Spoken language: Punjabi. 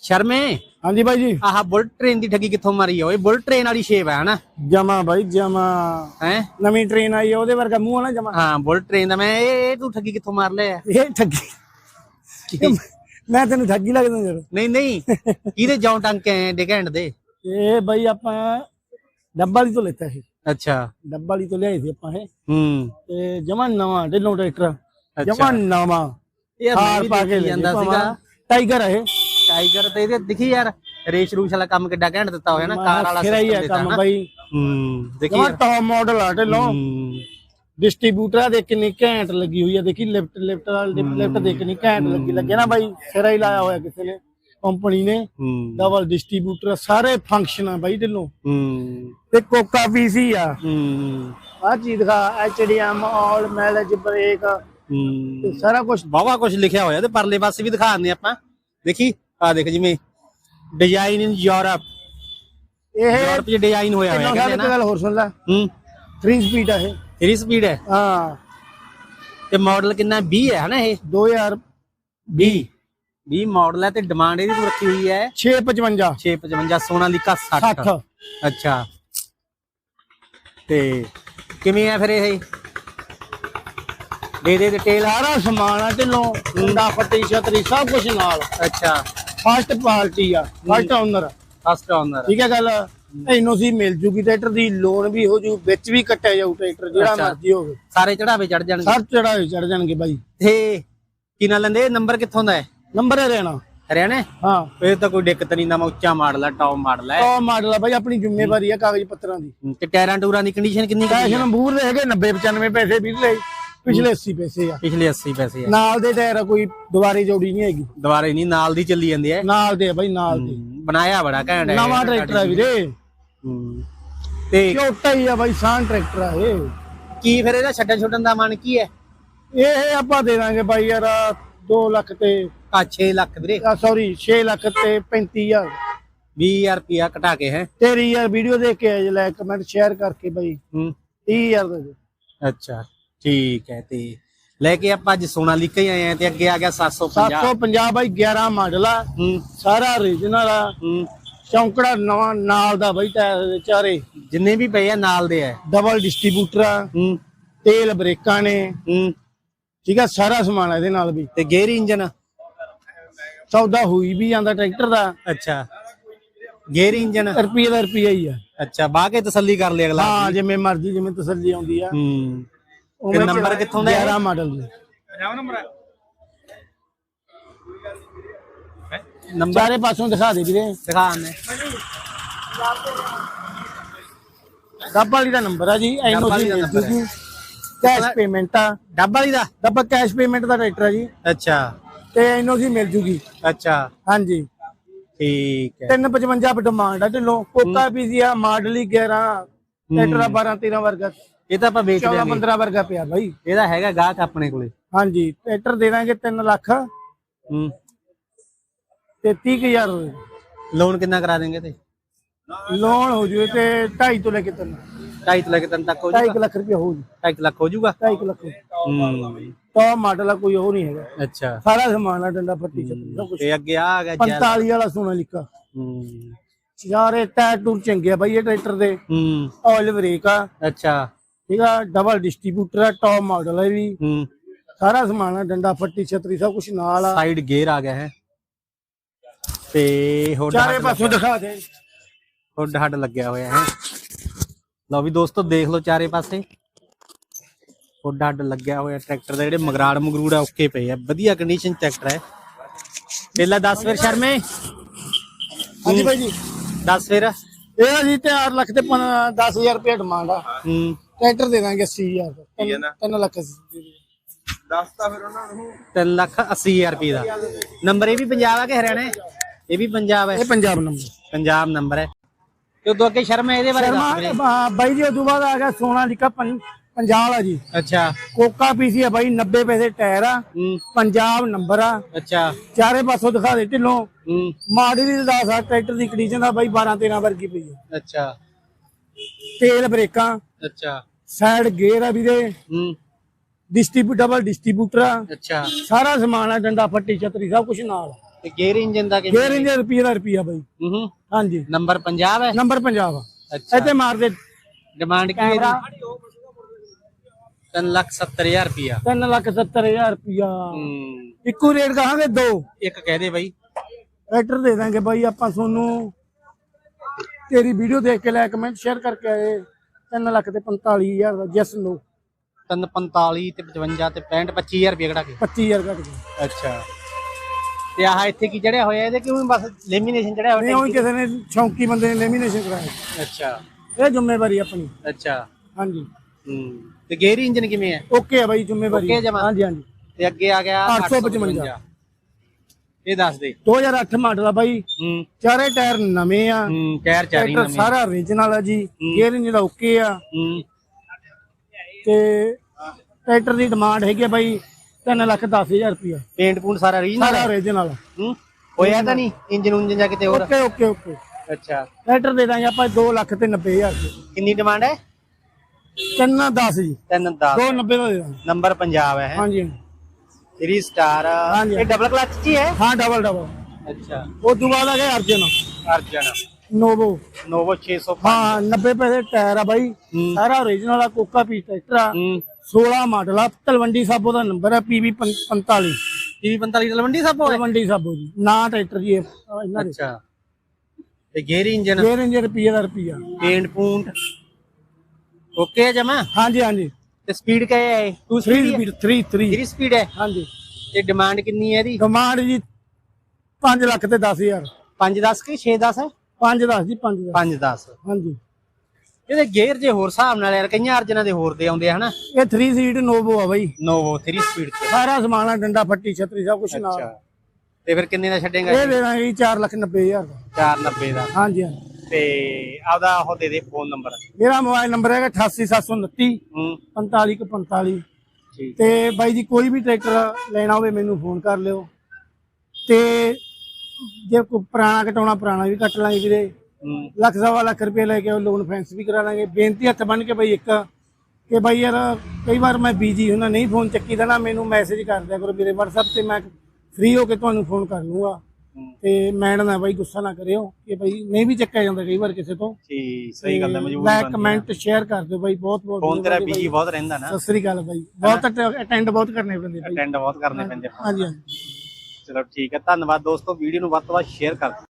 ਸ਼ਰਮੇ? ਹਾਂਜੀ ਬਾਈ ਜੀ। ਆਹ ਬੁਲਟ ਟ੍ਰੇਨ ਦੀ ਠੱਗੀ ਕਿੱਥੋਂ ਮਾਰੀ ਆ ਓਏ? ਬੁਲਟ ਟ੍ਰੇਨ ਵਾਲੀ ਸ਼ੇਪ ਹੈ ਹਨਾ? ਜਮਾ ਬਾਈ ਜਮਾ। ਹੈ? ਨਵੀਂ ਟ੍ਰੇਨ ਆਈ ਆ, ਉਹਦੇ ਵਰਗਾ ਮੂੰਹ ਆ ਨਾ ਜਮਾ। ਹਾਂ ਬੁਲਟ ਟ੍ਰੇਨ ਦਾ ਮੈਂ ਇਹ ਇਹ ਤੂੰ ਠੱਗੀ ਕਿੱਥੋਂ ਮਾਰ ਲਿਆ? ਇਹ ਠੱਗੀ। ਮੈਂ ਤੈਨੂੰ ਠੱਗੀ ਲੱਗਦਾ ਯਾਰ। ਨਹੀਂ ਨਹੀਂ। ਕਿਹਦੇ ਜੌਂ ਟੰਗ ਕੇ ਆਏ ਡਿਗੈਂਡ ਦੇ? ਇਹ ਬਾਈ ਆਪਾਂ ਡੱਬਾ ਵਾਲੀ ਤੋਂ ਲੈਤਾ ਸੀ। ਅੱਛਾ। ਡੱਬਾ ਵਾਲੀ ਤੋਂ ਲਿਆਏ ਸੀ ਆਪਾਂ ਇਹ। ਹੂੰ। ਤੇ ਜਮਾ ਨਵਾਂ ਢਿੱਲੋਂ ਟਰੈਕਟਰ। ਜਮਾ ਨਵਾਂ। ਯਾਰ ਮੈਂ ਵੀ ਪਾ ਕੇ ਦੇਖੀ ਜਾਂਦਾ ਸੀਗਾ। ਟਾਈਗਰ ਹੈ ਟਾਈਗਰ ਤੇ ਇਹਦੇ ਦਿਖੀ ਯਾਰ ਰੇਸ ਰੂਸ ਵਾਲਾ ਕੰਮ ਕਿੱਡਾ ਘੈਂਟ ਦਿੱਤਾ ਹੋਇਆ ਨਾ ਕਾਰ ਵਾਲਾ ਸਿਰਾ ਹੀ ਹੈ ਦਿੱਤਾ ਕੰਮ ਨਾ। ਬਾਈ। ਹੂੰ ਦੇਖੀ ਯਾਰ ਟੌਪ ਮਾਡਲ ਆ ਢਿੱਲੋਂ। ਡਿਸਟ੍ਰੀਬਿਊਟਰ ਦੇ ਕਿੰਨੀ ਘੈਂਟ ਲੱਗੀ ਹੋਈ ਆ। ਦੇਖੀ ਲਿਫਟ ਲਿਫਟ ਵਾਲੀ ਲਿਫਟ ਦੇ ਕਿੰਨੀ ਘੈਂਟ ਲੱਗੀ। ਲੱਗੇ ਨਾ ਬਾਈ ਸਿਰਾ ਹੀ ਲਾਇਆ ਹੋਇਆ ਕਿਸੇ ਨੇ ਕੰਪਨੀ ਨੇ। ਡਬਲ ਡਿਸਟ੍ਰੀਬਿਊਟਰ ਸਾਰੇ ਫੰਕਸ਼ਨ ਆ ਬਾਈ ਢਿੱਲੋਂ। ਹੂੰ। ਤੇ ਕੋਕਾ ਪੀਸੀ ਆ। ਹੂੰ। ਆ ਚੀਜ਼ ਦਿਖਾ ਐਚਡੀਐਮ ਆਲ ਮੈਲੇਜ ਬ੍ਰੇਕ ਸਾਰਾ ਕੁਝ ਬਾਵਾ ਕੁਝ ਲਿਖਿਆ ਹੋਇਆ ਤੇ ਪਰਲੇ ਪਾਸੇ ਵੀ ਦਿਖਾ ਦਿੰਦੇ ਆਪਾਂ। ਦੇਖੀ ਆ ਦੇਖ ਜਿਵੇਂ ਡਿਜ਼ਾਈਨ ਇਨ ਯੂਰਪ ਇਹ ਯੂਰਪ 'ਚ ਡਿਜ਼ਾਈਨ ਹੋਇਆ ਹੋਇਆ ਸਾਲ ਨਾ। ਗੱਲ ਹੋਰ ਸੁਣ ਲੈ। ਹੂੰ। 3 ਸਪੀਡ ਆ ਇਹ। 3 ਸਪੀਡ ਹੈ। ਹਾਂ। ਤੇ ਮਾਡਲ ਕਿੰਨਾ? 20 ਹੈ ਹਨਾ ਇਹ? 2000 20 20 ਮਾਡਲ ਹੈ ਤੇ ਡਿਮਾਂਡ ਇਹਦੀ ਤੂੰ ਰੱਖੀ ਹੋਈ ਹੈ। 655 655 ਸੋਨਾਲੀਕਾ 60 60 ਅੱਛਾ। ਤੇ ਕਿਵੇਂ ਆ ਫਿਰ ਇਹ? ਦੇ ਦੇ ਡਿਟੇਲ ਸਾਰਾ ਸਮਾਨ ਆ ਢਿੱਲੋਂ ਕੁੰਡਾ ਫੱਟੀ ਛਤਰੀ ਸਭ ਕੁਝ ਨਾਲ। ਅੱਛਾ। ਫਸਟ ਪਾਰਟੀ ਆ ਫਸਟ ਓਨਰ ਫਸਟ ਆਨਰ ਠੀਕ ਹੈ ਗੱਲ? ਐਨਓਸੀ ਮਿਲ ਜੂਗੀ ਟਰੈਕਟਰ ਦੀ ਲੋਨ ਵੀ ਹੋ ਜੂ ਵਿੱਚ ਵੀ ਕੱਟਿਆ ਜਾਊ ਟਰੈਕਟਰ ਜਿਹੜਾ। ਮਰਜ਼ੀ ਹੋਵੇ। ਸਾਰੇ ਚੜਾਵੇ ਚੜ ਜਾਣਗੇ? ਸਭ ਚੜਾਏ ਚੜ ਜਾਣਗੇ ਬਾਈ। ਤੇ ਕੀ ਨਾਲ ਲੈਂਦੇ? ਨੰਬਰ ਕਿੱਥੋਂ ਦਾ ਹੈ? ਨੰਬਰ ਹੈ ਰਹਿਣਾ। ਹਰਿਆਣਾ ਹਾਂ? ਇਹ ਤਾਂ ਕੋਈ ਦਿੱਕਤ ਨਹੀਂ ਨਾ ਉੱਚਾ ਮਾਡਲ ਹੈ ਟੌਪ ਮਾਡਲ ਹੈ ਉਹ ਮਾਡਲ ਆ ਬਾਈ ਆਪਣੀ ਜ਼ਿੰਮੇਵਾਰੀ ਆ ਕਾਗਜ਼ ਪੱਤਰਾਂ ਦੀ। ਤੇ ਟਾਇਰਾਂ ਟੂਰਾਂ ਦੀ ਕੰਡੀਸ਼ਨ ਕਿੰਨੀ ਹੈ ਕੈਸ਼ ਨੰਬਰ ਦੇ ਹੈਗੇ 90 95 ਪੈਸੇ ਵੀ ਲਈ ਪਿਛਲੇ 80 ਪੈਸੇ ਆ। ਪਿਛਲੇ 80 ਪੈਸੇ ਹੈ ਨਾਲ ਦੇ ਟਾਇਰ ਆ, ਕੋਈ ਦੁਬਾਰੇ ਜੋੜੀ ਨਹੀਂ ਹੈਗੀ। ਦੁਬਾਰੇ ਨਹੀਂ ਨਾਲ ਦੀ ਚੱਲੀ ਜਾਂਦੀ ਹੈ। ਨਾਲ ਦੇ ਆ ਬਾਈ ਨਾਲ ਦੇ। ਬਣਾਇਆ ਬੜਾ ਘੈਂਟ ਹੈ ਨਵਾਂ ਟਰੈਕਟਰ ਆ ਵੀਰੇ। ਹੂੰ। ਤੇ ਛੋਟਾ ਹੀ ਆ ਬਾਈ ਸਾਨ ਟਰੈਕਟਰ ਆ ਇਹ। ਕੀ ਫਿਰ ਇਹਦਾ ਛੱਡਣ ਛੁੱਟਣ ਦਾ ਮਨ ਕੀ ਹੈ? ਇਹ ਆਪਾਂ ਦੇ ਦਾਂਗੇ ਬਾਈ ਯਾਰ 2 ਲੱਖ ਤੇ ਆ 6 ਲੱਖ ਵੀਰੇ। ਸੌਰੀ 6 ਲੱਖ ਤੇ 35000 20000 ਰੁਪਿਆ ਘਟਾ ਕੇ ਹੈ? ਤੇਰੀ ਯਾਰ ਵੀਡੀਓ ਦੇਖ ਕੇ ਆਏ ਲੈ ਕਮੈਂਟ ਸ਼ੇਅਰ ਕਰਕੇ ਬਾਈ। ਹੂੰ। 30000 ਦੇ ਦੇ। ਅੱਛਾ। ਠੀਕ ਹੈ ਤੇ ਲੈ ਕੇ ਆਪਾਂ ਅੱਜ ਸੋਨਾ ਲਿਖ ਹੀ ਆਏ ਆ ਤੇ ਅੱਗੇ ਆ ਗਿਆ 750 750 ਬਾਈ 11 ਮਾਡਲ ਆ। ਹੂੰ। ਸਾਰਾ ਓਰੀਜਨਲ ਆ। ਹੂੰ। ਚੌਂਕੜਾ ਨਵਾਂ ਨਾਲ ਦਾ ਬਾਈ ਟਾਇਰ ਦੇ ਚਾਰੇ। ਜਿੰਨੇ ਵੀ ਪਏ ਆ ਨਾਲ ਦੇ ਆ। ਡਬਲ ਡਿਸਟ੍ਰੀਬਿਊਟਰ ਆ। ਹੂੰ। ਤੇਲ ਬ੍ਰੇਕਾਂ ਨੇ। ਹੂੰ। ਠੀਕ ਆ ਸਾਰਾ ਸਮਾਨ ਆ ਇਹਦੇ ਨਾਲ ਵੀ। ਤੇ ਗੇਅਰ ਇੰਜਨ? ਸੌਦਾ ਹੋਈ ਵੀ ਜਾਂਦਾ ਟਰੈਕਟਰ ਦਾ। ਅੱਛਾ। Gear engine? ਰੁਪਈਏ ਦਾ ਰੁਪਈਆ ਹੀ ਆ। ਅੱਛਾ ਬਾਹ ਕੇ ਤਸੱਲੀ ਕਰ ਲਈ ਅਗਲਾ। ਹਾਂ ਜਿਵੇਂ ਮਰਜ਼ੀ ਜਿਵੇਂ ਤਸੱਲੀ ਆਉਂਦੀ ਆ। ਹੂੰ। ਤੇ ਨੰਬਰ ਕਿੱਥੋਂ ਦਾ ਹੈ? 11 ਮਾਡਲ ਦੇ। ਨੰਬਰ। ਚਾਰੇ ਪਾਸੋਂ ਦਿਖਾ ਦੇ ਵੀਰੇ। ਦਿਖਾ ਨੇ ਡੱਬ ਵਾਲੀ ਦਾ ਨੰਬਰ ਆ ਜੀ ਡੱਬ ਵਾਲੀ ਦਾ ਹੈ। ਕੈਸ਼ ਪੇਮੈਂਟ ਆ। ਡੱਬ ਵਾਲੀ ਦਾ? ਡੱਬਾ ਕੈਸ਼ ਪੇਮੈਂਟ ਦਾ ਟਰੈਕਟਰ ਆ ਜੀ। ਅੱਛਾ। ਤੇ ਐਨਓਸੀ ਮਿਲ ਜੂਗੀ। ਅੱਛਾ। ਹਾਂਜੀ। ਠੀਕ ਹੈ। 355 ਡਿਮਾਂਡ ਆ ਢਿੱਲੋਂ। ਕੋਕਾ ਪੀਸੀ ਆ ਮਾਡਲ ਹੀ 11 ਟਰੈਕਟਰ ਆ 12 13 ਵਰਗਾ। ਇਹ ਤਾਂ ਆਪਾਂ ਵੇਚ 14 ਦਿਆਂਗੇ 15 ਵਰਗਾ ਪਿਆ ਬਾਈ। ਇਹਦਾ ਹੈਗਾ ਗਾਹਕ ਆਪਣੇ ਕੋਲੇ। ਹਾਂਜੀ ਟਰੈਕਟਰ ਦੇ ਦਾਂਗੇ 3 ਲੱਖ। ਹੂੰ। ਤੇ 30000 ਲੋਨ ਕਿੰਨਾ ਕਰਾ ਦੇਂਗੇ ਤੇ? ਲੋਨ ਹੋ ਜੂਏ ਤੇ 2.5 ਤੋਂ ਲੈ ਕੇ 3 2.5 ਲੱਖ ਤੱਕ ਤੱਕ ਹੋ 2.5 ਜਾਊਗਾ ਲੱਖ ਰੁਪਏ ਹੋ ਜੂ। 2.5 ਲੱਖ ਹੋ ਜਾਊਗਾ 2.5 ਲੱਖ। ਹੂੰ। ਤਾਂ ਮਾਡਲ ਆ ਕੋਈ ਉਹ ਨਹੀਂ ਹੈਗਾ। ਅੱਛਾ। ਸਾਰਾ ਸਮਾਨ ਆ ਡੰਡਾ ਪੱਟੀ ਛੱਤੀ ਸਭ ਕੁਝ ਤੇ ਅੱਗੇ ਆ ਗਿਆ ਜੈਲ। 45 ਵਾਲਾ ਸੋਨਾ ਲਿਖਾ ਹੂੰ। ਯਾਰੇ ਟਾਇਰ ਟੂਰ ਚੰਗੇ ਆ ਬਾਈ ਇਹ ਟਰੈਕਟਰ ਦੇ। ਹੂੰ। ਆਇਲ ਬ੍ਰੇਕ ਆ। ਅੱਛਾ। ਆ ਡਬਲ ਡਿਸਟ੍ਰੀਬਿਊਟਰ ਆ ਟੌਪ ਮਾਡਲ ਹੈ ਵੀ। ਹੂੰ। ਸਾਰਾ ਸਮਾਨ ਆ ਡੰਡਾ ਫੱਟੀ ਛਤਰੀ ਸਭ ਕੁਝ ਨਾਲ ਆ। ਸਾਈਡ ਗੇਅਰ ਆ ਗਿਆ ਹੈ। ਤੇ ਹੁੱਡ ਚਾਰੇ ਪਾਸੋਂ ਦਿਖਾ ਦੇ। ਹੁੱਡ ਹੱਡ ਲੱਗਿਆ ਹੋਇਆ ਹੈ। ਲਓ ਵੀ ਦੋਸਤੋ ਦੇਖ ਲਓ ਚਾਰੇ ਪਾਸੇ। ਹੁੱਡ ਹੱਡ ਲੱਗਿਆ ਹੋਇਆ ਟਰੈਕਟਰ ਦੇ ਜਿਹੜੇ ਮਗਰਾੜ ਮਗਰੂੜ ਆ ਓਕੇ ਪਏ ਆ। ਵਧੀਆ ਕੰਡੀਸ਼ਨ ਟਰੈਕਟਰ ਹੈ। ਪਹਿਲਾਂ 10 ਫਿਰ ਸ਼ਰਮੇ। ਹਾਂਜੀ ਬਾਈ ਜੀ। 10 ਫਿਰ। ਇਹ ਜੀ 4 ਲੱਖ ਤੇ 10000 ਰੁਪਏ ਡਿਮਾਂਡ ਆ। ਹੂੰ। ਟਰੈਕਟਰ ਦੇ ਦਾਂਗੇ 80000 ਦਾ। 3 ਲੱਖ ਅਸੀਂ। 3 ਲੱਖ 80 ਹਜ਼ਾਰ ਰੁਪਏ ਦਾ। ਨੰਬਰ ਇਹ ਵੀ ਪੰਜਾਬ ਆ ਕਿ ਹਰਿਆਣਾ ਹੈ? ਇਹ ਵੀ ਪੰਜਾਬ ਹੈ। ਇਹ ਪੰਜਾਬ ਨੰਬਰ। ਪੰਜਾਬ ਨੰਬਰ ਹੈ। ਤੇ ਉਦੋਂ ਅੱਗੇ ਸ਼ਰਮਾ ਇਹਦੇ ਬਾਰੇ ਸ਼ਰਮਾ ਹਾਂ, ਬਾਈ ਜੀ ਉਦੋਂ ਬਾਅਦ ਆ ਗਿਆ ਸੋਨਾ ਲਿਖਾ ਪੰਜਾਬ ਵਾਲਾ ਜੀ। ਅੱਛਾ। ਕੋਕਾ ਪੀਸੀ ਆ ਬਾਈ 90 ਪੈਸੇ ਟਾਇਰ ਆ। ਹੂੰ। ਪੰਜਾਬ ਨੰਬਰ ਆ। ਅੱਛਾ। ਚਾਰੇ ਪਾਸੋਂ ਦਿਖਾ ਦੇ ਢਿੱਲੋਂ। ਹੂੰ। ਮਾੜੀ ਦੀ ਦੱਸ ਆ ਟਰੈਕਟਰ ਦੀ ਕੰਡੀਸ਼ਨ ਦਾ ਬਾਈ 12 13 ਵਰਗੀ ਪਈ ਆ। ਅੱਛਾ। ਤੇਲ ਬ੍ਰੇਕਾਂ। ਅੱਛਾ। ਸਾਈਡ ਗੇਅਰ ਆ ਵੀਰੇ। ਹੂੰ। ਡਿਸਟ੍ਰੀਬਿਊਟਰ ਡਬਲ ਡਿਸਟ੍ਰੀਬਿਊਟਰ ਆ। ਅੱਛਾ। ਸਾਰਾ ਸਮਾਨ ਆ ਡੰਡਾ ਫੱਟੀ ਛਤਰੀ ਸਭ ਕੁਝ ਨਾਲ। ਆ। ਤੇ ਗੇਅਰ ਇੰਜਨ ਦਾ ਕਿਵੇਂ ਗੇਅਰ ਇੰਜਨ ਰੁਪਏ ਦਾ ਰੁਪਿਆ ਬਾਈ। ਹੂੰ। ਹਾਂਜੀ। ਨੰਬਰ ਪੰਜਾਬ ਹੈ? ਨੰਬਰ ਪੰਜਾਬ ਆ ਅੱਛਾ। ਇੱਥੇ ਮਾਰ ਦੇ। ਡਿਮਾਂਡ ਕੀ ਹੈ ਇਹਦੀ? 370000 ਰੁਪਿਆ 3 ਲੱਖ 70 ਹਜ਼ਾਰ ਰੁਪਿਆ ਹੂੰ। ਇੱਕੋ ਰੇਟ ਕਹਾਂਗੇ ਦੋ। ਇੱਕ ਕਹਿ ਦੇ ਬਾਈ। ਟਰੈਕਟਰ ਦੇ ਦਾਂਗੇ ਬਾਈ ਆਪਾਂ ਤੁਹਾਨੂੰ। ਤੇਰੀ ਵੀਡੀਓ ਦੇਖ ਕੇ ਲੈ ਕਮੈਂਟ ਸ਼ੇਅਰ ਕਰਕੇ ਆਏ। 3 ਲੱਖ ਤੇ 45000 ਦਾ ਜੈਸ ਨੋ 345 ਤੇ 55 ਤੇ 65 25000 ਰੁਪਏ ਕਢਾ ਕੇ। 25000 ਘੱਟ ਗਿਆ ਅੱਛਾ। ਤੇ ਆਹ ਇੱਥੇ ਕੀ ਚੜਿਆ ਹੋਇਆ ਇਹਦੇ? ਕਿਉਂ ਬਸ ਲੈਮੀਨੇਸ਼ਨ ਨਹੀਂ ਹੋਇਆ? ਉਹ ਕਿਸੇ ਨੇ ਸ਼ੌਂਕੀ ਬੰਦੇ ਨੇ ਲੈਮੀਨੇਸ਼ਨ ਕਰਾਇਆ। ਅੱਛਾ। ਇਹ ਜ਼ਿੰਮੇਵਾਰੀ ਆਪਣੀ। ਅੱਛਾ। ਹਾਂਜੀ। ਹੂੰ। ਤੇ ਗੇਅਰ ਇੰਜਨ ਕਿਵੇਂ ਹੈ? ਓਕੇ ਆ ਬਾਈ ਜ਼ਿੰਮੇਵਾਰੀ। Okay ਜਮਾਂ? ਹਾਂਜੀ ਹਾਂਜੀ। ਤੇ ਅੱਗੇ ਆ ਗਿਆ 855 ਇਹ ਦੱਸ ਦੇ। 2008 ਮਾਡਲ ਆ ਬਾਈ। ਹੂੰ। ਚਾਰੇ ਟਾਇਰ ਨਵੇਂ ਆ। ਹੂੰ ਟਾਇਰ ਚਾਰੀ ਟਰੈਕਟਰ ਨਵੇਂ। ਸਾਰਾ ਓਰੀਜਨਲ ਆ ਜੀ। ਗੇਅਰ ਇੰਜਨ ਦਾ ਓਕੇ ਆ। ਹੂੰ। ਤੇ ਟਰੈਕਟਰ ਦੀ ਡਿਮਾਂਡ ਹੈਗੀ ਆ ਬਾਈ 3 ਲੱਖ 10000 ਰੁਪਇਆ। ਪੇਂਟ ਪੂੰਟ ਸਾਰਾ ਰੀਜਨਲ ਸਾਰਾ ਓਰੀਜਨਲ ਹੂੰ। ਹੋਇਆ ਤਾਂ ਨਹੀਂ ਇੰਜਨ ਉਂਜਨ ਜਾ ਕਿਤੇ ਹੋਰ? Okay okay okay. ਅੱਛਾ। ਟਰੈਕਟਰ ਦੇ ਦਾਂਗੇ ਆਪਾਂ 2 ਲੱਖ ਤੇ 90000 ਰੁਪਏ ਕਿੰਨੀ ਡਿਮਾਂਡ ਹੈ? ਤਿੰਨ 10 ਜੀ। 3 10 290 ਦਾ ਦੇ ਦਾਂਗੇ। ਨੰਬਰ ਪੰਜਾਬ ਹੈ। ਹਾਂਜੀ। 3 ਸਟਾਰ ਹਾਂਜੀ। ਇਹ ਡਬਲ ਕਲਚ ਚ ਹੀ ਹੈ? ਹਾਂ ਡਬਲ ਡਬਲ ਅੱਛਾ। ਉਹ ਤੋਂ ਬਾਅਦ ਆ ਗਿਆ ਅਰਜਨ। ਅਰਜਨ। ਨੋਵੋ ਨੋਵੋ 600 ਹਾਂ 90 ਪੈਸੇ ਟਾਇਰ ਆ ਬਾਈ। ਹੂੰ। ਸਾਰਾ ਓਰੀਜਨਲ ਆ ਕੋਕਾ ਪੀਸ ਟਰੈਕਟਰ ਆ ਹੂੰ। 16 ਮਾਡਲ ਆ ਤਲਵੰਡੀ ਸਾਬੋ ਦਾ ਨੰਬਰ ਆ ਪੀਵੀ 45 ਟੀਵੀ 45 ਤਲਵੰਡੀ ਸਭ ਹੋਏ ਤਲਵੰਡੀ ਸਾਬੋ ਜੀ। ਨਾ ਟਰੈਕਟਰ ਜੀ ਇਹ, ਇਹਨਾਂ ਦੇ। ਅੱਛਾ। ਤੇ ਗੇਅਰ ਇੰਜਨ ਗੇਅਰ ਇੰਜਨ ਰੁਪਈਏ ਦਾ ਰੁਪਈਆ। ਪੇਂਟ ਪੂੰਟ? ਓਕੇ ਹੈ ਜਮਾ? ਹਾਂਜੀ ਹਾਂਜੀ। ਤੇ ਸਪੀਡ ਕਿਹ ਹੈ? 2 3 ਸਪੀਡ ਸਪੀਡ 3 3 3 ਸਪੀਡ ਹੈ? ਹਾਂਜੀ। ਤੇ ਡਿਮਾਂਡ ਕਿੰਨੀ ਹੈ ਇਹਦੀ? ਡਿਮਾਂਡ ਜੀ 5 ਲੱਖ ਤੇ 10000 5 10 ਕਿ 6 10 5 10 ਜੀ 5 10 5 10 ਹਾਂਜੀ। ਇਹਦੇ ਗੇਅਰ ਜੇ ਹੋਰ ਹਿਸਾਬ ਨਾਲ ਯਾਰ ਕਈਆਂ ਅਰਜਨਾਂ ਦੇ ਹੋਰ ਦੇ ਆਉਂਦੇ ਆ ਹਨਾ? ਇਹ 3 ਸੀਟ ਨੋਵੋ ਆ ਬਾਈ। ਨੋਵੋ 3 ਸਪੀਡ ਚ। ਸਾਰਾ ਸਮਾਨ ਆ ਡੰਡਾ ਫੱਟੀ ਛਤਰੀ ਸਭ ਕੁਝ ਨਾਲ। ਤੇ ਫਿਰ ਕਿੰਨੇ ਦਾ ਛੱਡੇਗਾ ਇਹ ਦੇ ਦਾਂਗੇ ਜੀ 4 ਲੱਖ 90000 ਦਾ। 490 ਦਾ। ਹਾਂਜੀ ਹਾਂਜੀ। ਤੇ ਆਪਦਾ ਉਹ ਦੇ ਦੇ ਫੋਨ ਨੰਬਰ। ਮੇਰਾ ਮੋਬਾਈਲ ਨੰਬਰ ਹੈਗਾ 88729 ਹੂੰ। 4545 ਠੀਕ। ਤੇ ਬਾਈ ਜੀ ਕੋਈ ਵੀ ਟਰੈਕਟਰ ਲੈਣਾ ਹੋਵੇ ਮੈਨੂੰ ਫੋਨ ਕਰ ਲਿਓ। ਤੇ ਜੇ ਕੋਈ ਪੁਰਾਣਾ ਕਟਾਉਣਾ ਪੁਰਾਣਾ ਵੀ ਕੱਟ ਲਾਂਗੇ ਵੀਰੇ। ਲੱਖ ਸਵਾ ਲੱਖ ਰੁਪਏ ਲੈ ਕੇ ਲੋਨ ਫੈਂਸ ਵੀ ਕਰਾ ਲਾਂਗੇ। ਬੇਨਤੀ ਹੱਥ ਬੰਨ ਕੇ ਬਈ ਇੱਕ ਕਿ ਬਾਈ ਯਾਰ ਕਈ ਵਾਰ ਮੈਂ ਬੀਜੀ ਹੁੰਦਾ ਨਹੀਂ ਫੋਨ ਚੱਕੀ ਦਾ ਨਾ ਮੈਨੂੰ ਮੈਸੇਜ ਕਰ ਦਿਆ ਕਰੋ ਮੇਰੇ WhatsApp ਤੇ ਮੈਂ ਫ੍ਰੀ ਹੋ ਕੇ ਤੁਹਾਨੂੰ ਫੋਨ ਕਰ ਲੂੰਗਾ। ਤੇ ਮੈਡਮ ਨਾ ਬਾਈ ਗੁੱਸਾ ਨਾ ਕਰਿਓ ਕਿ ਬਾਈ ਨਹੀਂ ਵੀ ਚੱਕਿਆ ਜਾਂਦਾ ਕਈ ਵਾਰ ਕਿਸੇ ਤੋਂ। ਠੀਕ ਸਹੀ ਗੱਲ ਹੈ ਮਜਬੂਰ ਲਾਈਕ ਕਮੈਂਟ ਸ਼ੇਅਰ ਕਰ ਦਿਓ ਬਾਈ ਬਹੁਤ ਬਹੁਤ ਫੋਨ ਤੇਰਾ ਬੀਜੀ ਬਹੁਤ ਰਹਿੰਦਾ ਨਾ। ਸਤਿ ਸ੍ਰੀ ਅਕਾਲ ਬਾਈ ਬਹੁਤ ਅਟੈਂਡ ਬਹੁਤ ਕਰਨੇ ਪੈਂਦੇ ਬਾਈ ਅਟੈਂਡ ਬਹੁਤ ਕਰਨੇ ਪੈਂਦੇ ਹਾਂਜੀ ਹਾਂਜੀ। ਚਲੋ ਠੀਕ ਹੈ ਧੰਨਵਾਦ ਦੋਸਤੋ ਵੀਡੀਓ ਨੂੰ ਵੱਧ ਤੋਂ ਵੱਧ ਸ਼ੇਅਰ ਕਰ